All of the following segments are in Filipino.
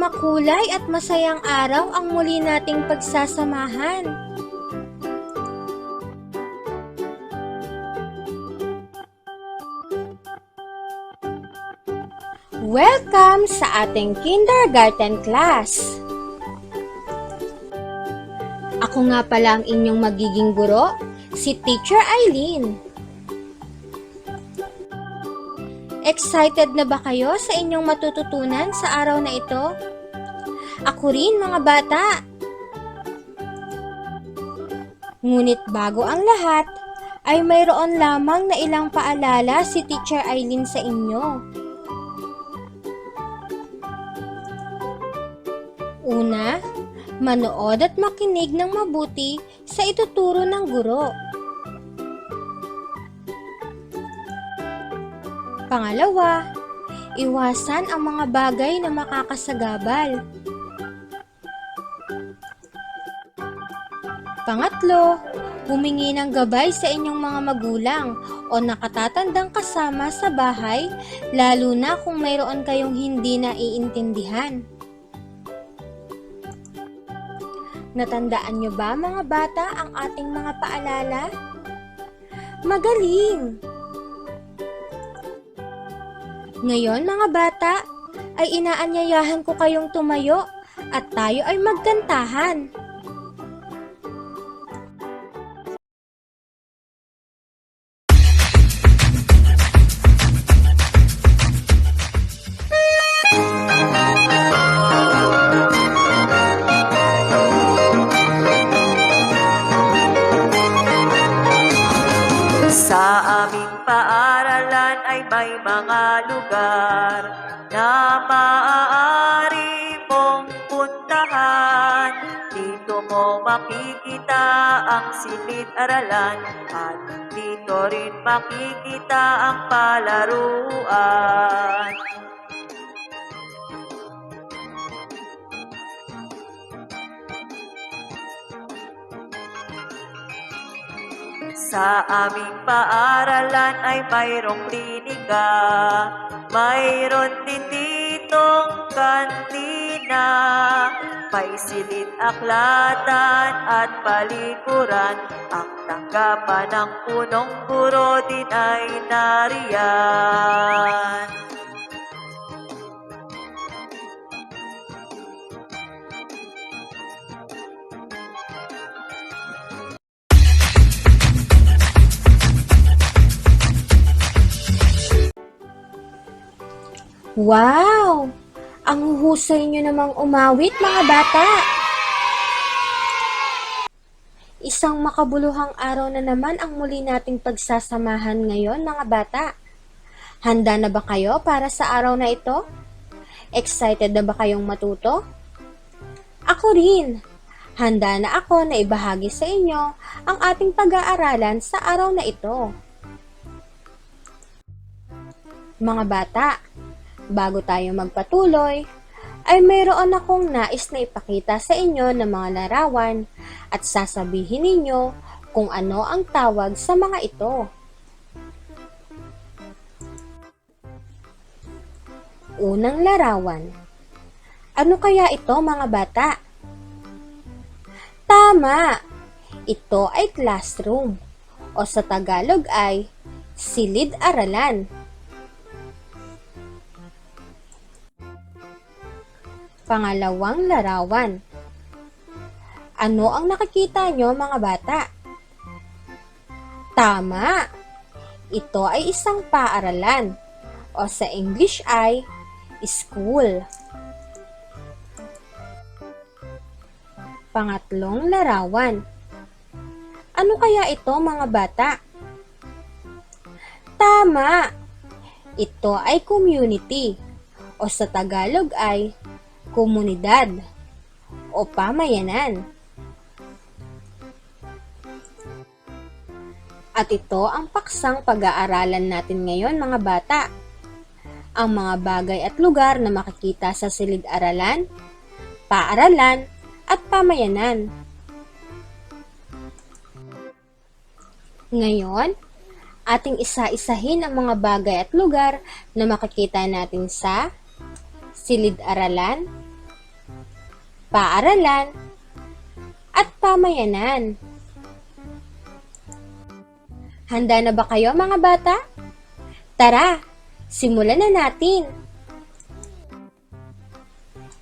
Makulay at masayang araw ang muli nating pagsasamahan. Welcome sa ating kindergarten class! Ako nga pala ang inyong magiging guro, si Teacher Eileen. Excited na ba kayo sa inyong matututunan sa araw na ito? Ako rin mga bata! Ngunit bago ang lahat, ay mayroon lamang na ilang paalala si Teacher Eileen sa inyo. Una, manood at makinig ng mabuti sa ituturo ng guro. Pangalawa, iwasan ang mga bagay na makakasagabal. Pangatlo, humingi ng gabay sa inyong mga magulang o nakatatandang kasama sa bahay, lalo na kung mayroon kayong hindi naiintindihan. Natandaan nyo ba mga bata ang ating mga paalala? Magaling! Ngayon mga bata, ay inaanyayahan ko kayong tumayo at tayo ay magkantahan. Lugar na maaari mong puntahan. Dito mo makikita ang silid-aralan at dito rin makikita ang palaruan. Sa aming paaralan ay mayroong klinika, mayroon din ditong kantina, may silid aklatan at palikuran, ang tanggapan ng punong guro din ay nariyan. Wow! Ang husay nyo namang umawit mga bata! Isang makabuluhang araw na naman ang muli nating pagsasamahan ngayon mga bata. Handa na ba kayo para sa araw na ito? Excited na ba kayong matuto? Ako rin! Handa na ako na ibahagi sa inyo ang ating pag-aaralan sa araw na ito. Mga bata, bago tayo magpatuloy, ay mayroon akong nais na ipakita sa inyo ng mga larawan at sasabihin ninyo kung ano ang tawag sa mga ito. Unang larawan. Ano kaya ito mga bata? Tama! Ito ay classroom o sa Tagalog ay silid-aralan. Pangalawang larawan. Ano ang nakikita nyo mga bata? Tama! Ito ay isang paaralan o sa English ay school. Pangatlong larawan. Ano kaya ito mga bata? Tama! Ito ay community o sa Tagalog ay komunidad o pamayanan. At ito ang paksang pag-aaralan natin ngayon mga bata. Ang mga bagay at lugar na makikita sa silid-aralan, paaralan, at pamayanan. Ngayon, ating isa-isahin ang mga bagay at lugar na makikita natin sa silid-aralan, paaralan, at pamayanan. Handa na ba kayo mga bata? Tara, simulan na natin.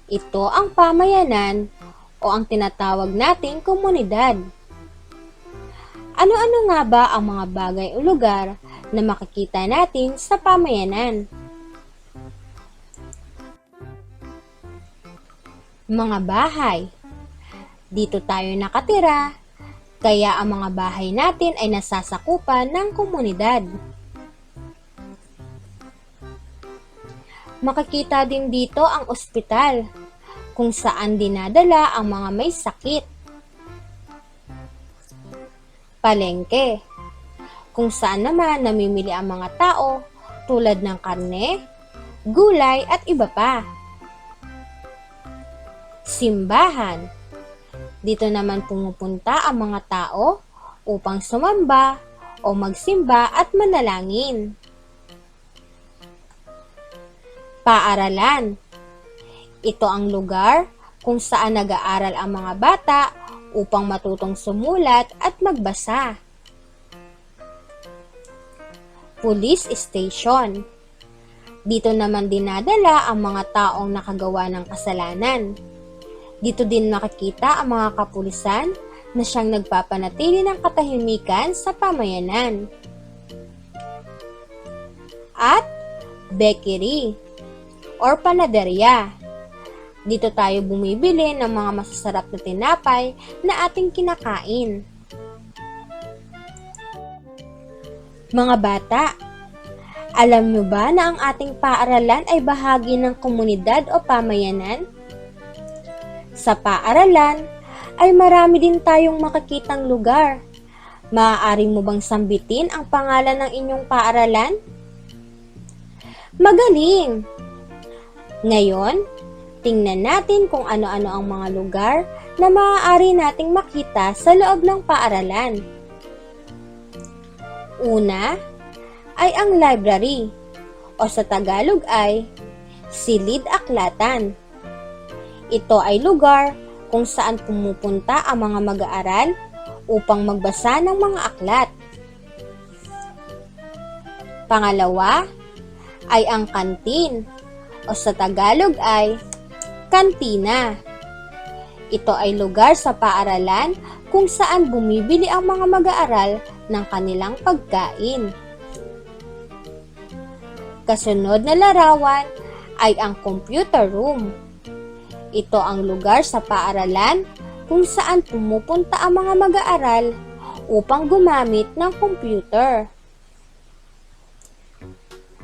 Ito ang pamayanan o ang tinatawag nating komunidad. Ano-ano nga ba ang mga bagay o lugar na makikita natin sa pamayanan? Mga bahay. Dito tayo nakatira, kaya ang mga bahay natin ay nasasakupan ng komunidad. Makikita din dito ang ospital, kung saan dinadala ang mga may sakit. Palengke, kung saan naman namimili ang mga tao tulad ng karne, gulay at iba pa. Simbahan, dito naman pumupunta ang mga tao upang sumamba o magsimba at manalangin. Paaralan. Ito ang lugar kung saan nag-aaral ang mga bata upang matutong sumulat at magbasa. Police Station. Dito naman dinadala ang mga taong nakagawa ng kasalanan. Dito din makikita ang mga kapulisan na siyang nagpapanatili ng katahimikan sa pamayanan. At bakery or panaderya. Dito tayo bumibili ng mga masasarap na tinapay na ating kinakain. Mga bata, alam nyo ba na ang ating paaralan ay bahagi ng komunidad o pamayanan? Sa paaralan ay marami din tayong makikitang lugar. Maaari mo bang sambitin ang pangalan ng inyong paaralan? Magaling! Ngayon, tingnan natin kung ano-ano ang mga lugar na maaari nating makita sa loob ng paaralan. Una ay ang library o sa Tagalog ay silid aklatan. Ito ay lugar kung saan pumupunta ang mga mag-aaral upang magbasa ng mga aklat. Pangalawa ay ang kantin o sa Tagalog ay kantina. Ito ay lugar sa paaralan kung saan bumibili ang mga mag-aaral ng kanilang pagkain. Kasunod na larawan ay ang computer room. Ito ang lugar sa paaralan kung saan pumupunta ang mga mag-aaral upang gumamit ng computer.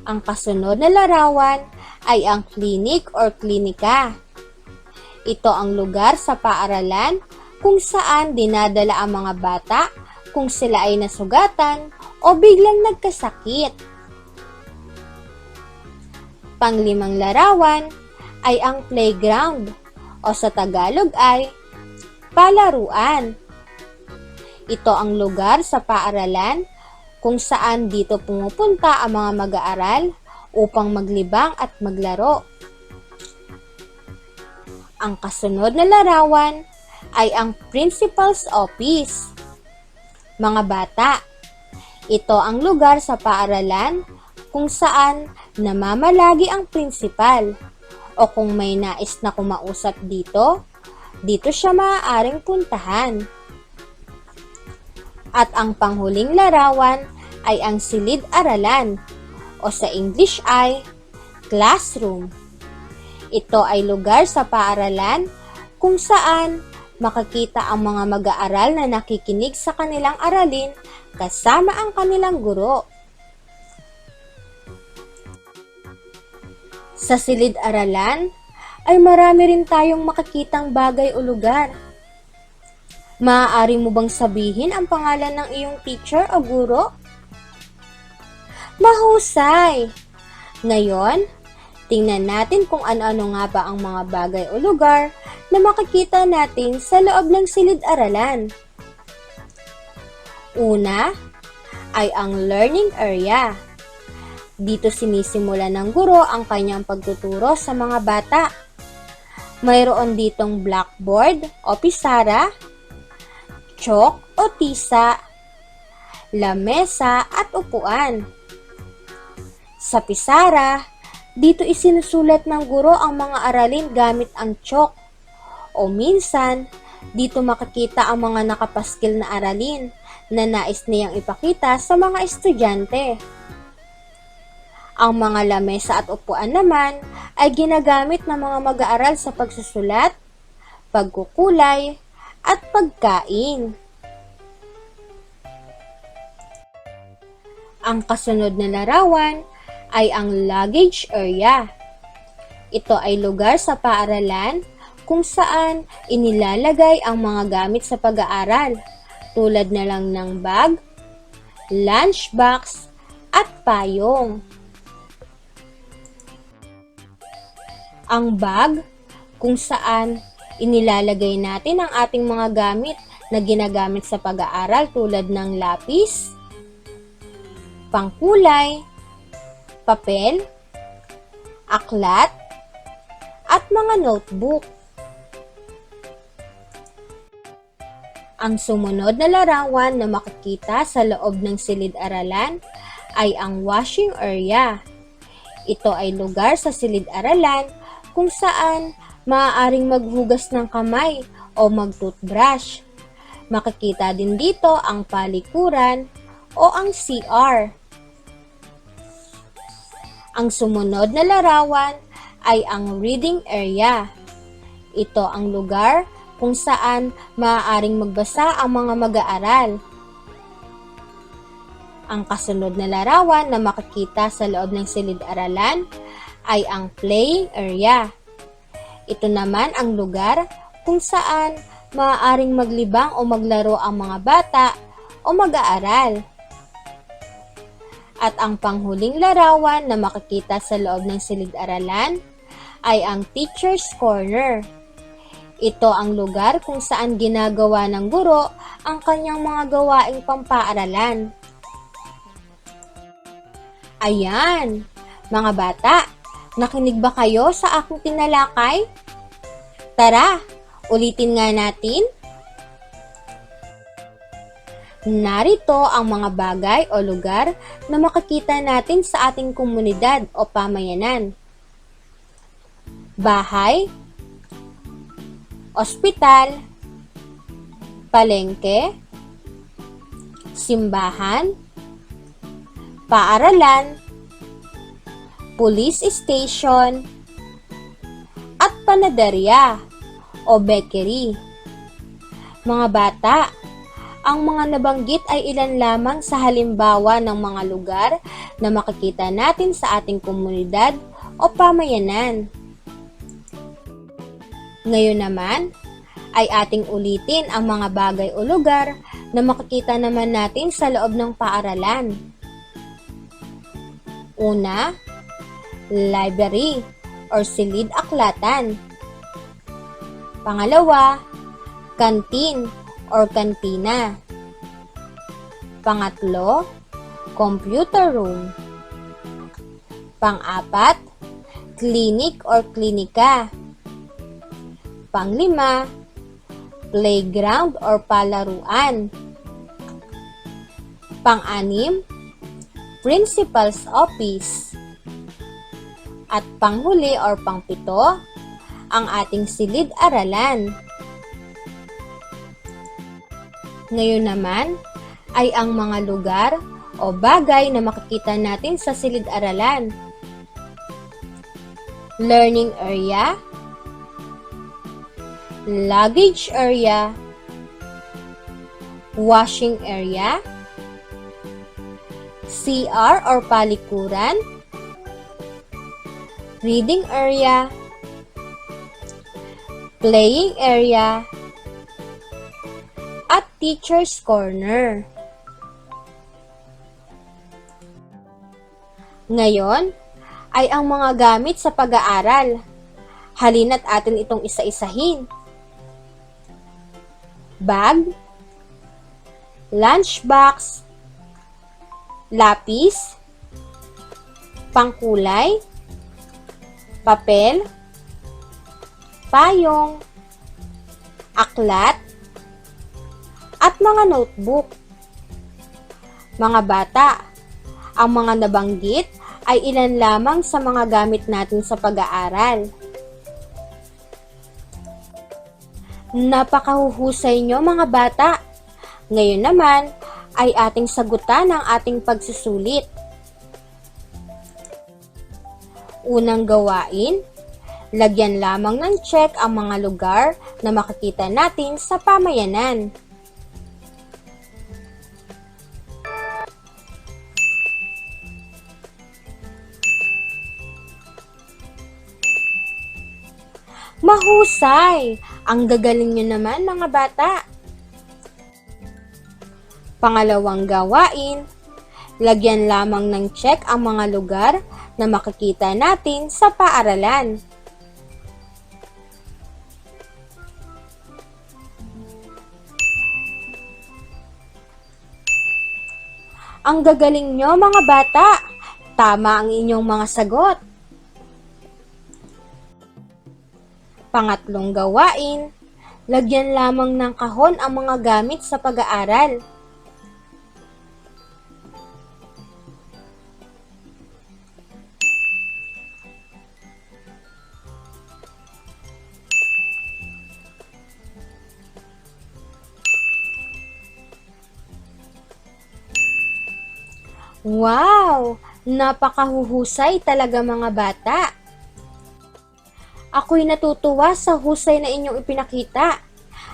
Ang kasunod na larawan ay ang clinic or klinika. Ito ang lugar sa paaralan kung saan dinadala ang mga bata kung sila ay nasugatan o biglang nagkasakit. Panglimang larawan ay ang playground o sa Tagalog ay palaruan. Ito ang lugar sa paaralan kung saan dito pumupunta ang mga mag-aaral upang maglibang at maglaro. Ang kasunod na larawan ay ang principal's office. Mga bata, ito ang lugar sa paaralan kung saan namamalagi ang principal o kung may nais na kumausap dito, dito siya maaaring puntahan. At ang panghuling larawan ay ang silid-aralan o sa English ay classroom. Ito ay lugar sa paaralan kung saan makikita ang mga mag-aaral na nakikinig sa kanilang aralin kasama ang kanilang guro. Sa silid-aralan ay marami rin tayong makikitang bagay o lugar. Maaari mo bang sabihin ang pangalan ng iyong teacher o guro? Mahusay! Ngayon, tingnan natin kung ano-ano nga ba ang mga bagay o lugar na makikita natin sa loob ng silid-aralan. Una, ay ang learning area. Dito sinisimula ng guro ang kanyang pagtuturo sa mga bata. Mayroon ditong blackboard o pisara, chalk o tisa, lamesa at upuan. Sa pisara, dito isinusulat ng guro ang mga aralin gamit ang chalk. O minsan, dito makikita ang mga nakapaskil na aralin na nais niyang ipakita sa mga estudyante. Ang mga lamesa at upuan naman ay ginagamit ng mga mag-aaral sa pagsusulat, pagkukulay, at pagkain. Ang kasunod na larawan ay ang luggage area. Ito ay lugar sa paaralan kung saan inilalagay ang mga gamit sa pag-aaral tulad na lang ng bag, lunchbox, at payong. Ang bag kung saan inilalagay natin ang ating mga gamit na ginagamit sa pag-aaral tulad ng lapis, pangkulay, papel, aklat, at mga notebook. Ang sumunod na larawan na makikita sa loob ng silid-aralan ay ang washing area. Ito ay lugar sa silid-aralan kung saan maaaring maghugas ng kamay o mag-toothbrush. Makikita din dito ang palikuran o ang CR. Ang sumunod na larawan ay ang reading area. Ito ang lugar kung saan maaaring magbasa ang mga mag-aaral. Ang kasunod na larawan na makikita sa loob ng silid-aralan ay ang playing area. Ito naman ang lugar kung saan maaaring maglibang o maglaro ang mga bata o mag-aaral. At ang panghuling larawan na makikita sa loob ng silid-aralan ay ang Teacher's Corner. Ito ang lugar kung saan ginagawa ng guro ang kanyang mga gawaing pampaaralan. Ayan, mga bata, nakinig ba kayo sa aking tinalakay? Tara, ulitin nga natin. Narito ang mga bagay o lugar na makikita natin sa ating komunidad o pamayanan. Bahay, ospital, palengke, simbahan, paaralan, police station, at panaderya o bakery. Mga bata, ang mga nabanggit ay ilan lamang sa halimbawa ng mga lugar na makikita natin sa ating komunidad o pamayanan. Ngayon naman, ay ating ulitin ang mga bagay o lugar na makikita naman natin sa loob ng paaralan. Una, library or silid aklatan. Pangalawa, kantin or kantina. Pangatlo, computer room. Pang-apat, clinic or klinika. Panglima, playground or palaruan. Pang-anim, principal's office. At panghuli or pangpito, ang ating silid-aralan. Ngayon naman ay ang mga lugar o bagay na makikita natin sa silid-aralan. Learning area, luggage area, washing area, CR or palikuran, reading area, playing area, at teacher's corner. Ngayon ay ang mga gamit sa pag-aaral. Halina't atin itong isa-isahin. Bag, lunchbox, lapis, pangkulay, papel, payong, aklat, at mga notebook. Mga bata, ang mga nabanggit ay ilan lamang sa mga gamit natin sa pag-aaral. Napakahuhusay nyo mga bata. Ngayon naman ay ating sagutan ang ating pagsusulit. Unang gawain, lagyan lamang ng check ang mga lugar na makikita natin sa pamayanan. Mahusay! Ang gagaling nyo naman mga bata. Pangalawang gawain, lagyan lamang ng check ang mga lugar na makikita natin sa paaralan. Ang gagaling nyo mga bata. Tama ang inyong mga sagot. Pangatlong gawain, lagyan lamang ng kahon ang mga gamit sa pag-aaral. Wow! Napakahuhusay talaga mga bata. Ako'y natutuwa sa husay na inyong ipinakita.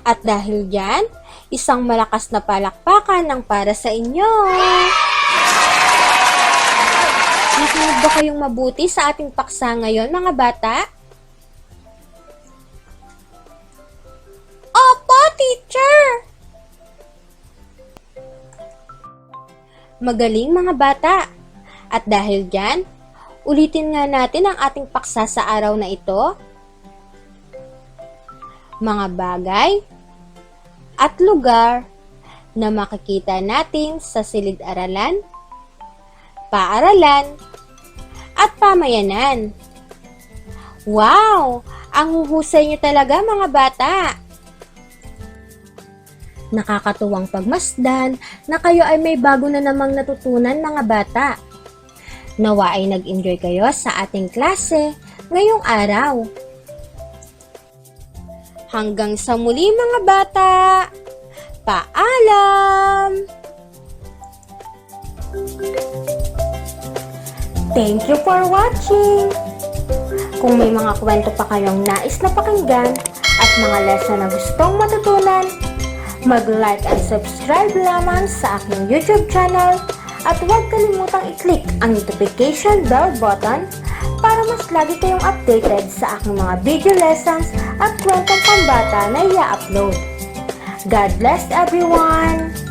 At dahil dyan, isang malakas na palakpakan ng para sa inyo. Nakinig ba kayong mabuti sa ating paksa ngayon, mga bata? Opo, teacher! Magaling mga bata. At dahil dyan, ulitin nga natin ang ating paksa sa araw na ito. Mga bagay at lugar na makikita natin sa silid-aralan, paaralan, at pamayanan. Wow! Ang huhusay niyo talaga mga bata! Nakakatuwang pagmasdan na kayo ay may bago na namang natutunan mga bata. Nawa ay nag-enjoy kayo sa ating klase ngayong araw. Hanggang sa muli mga bata! Paalam! Thank you for watching! Kung may mga kwento pa kayong nais na pakinggan at mga lesson na gustong matutunan, mag-like and subscribe lamang sa aking YouTube channel at huwag kalimutang i-click ang notification bell button para mas lagi kayong updated sa aking mga video lessons at kwentong pambata na i-upload. God bless everyone!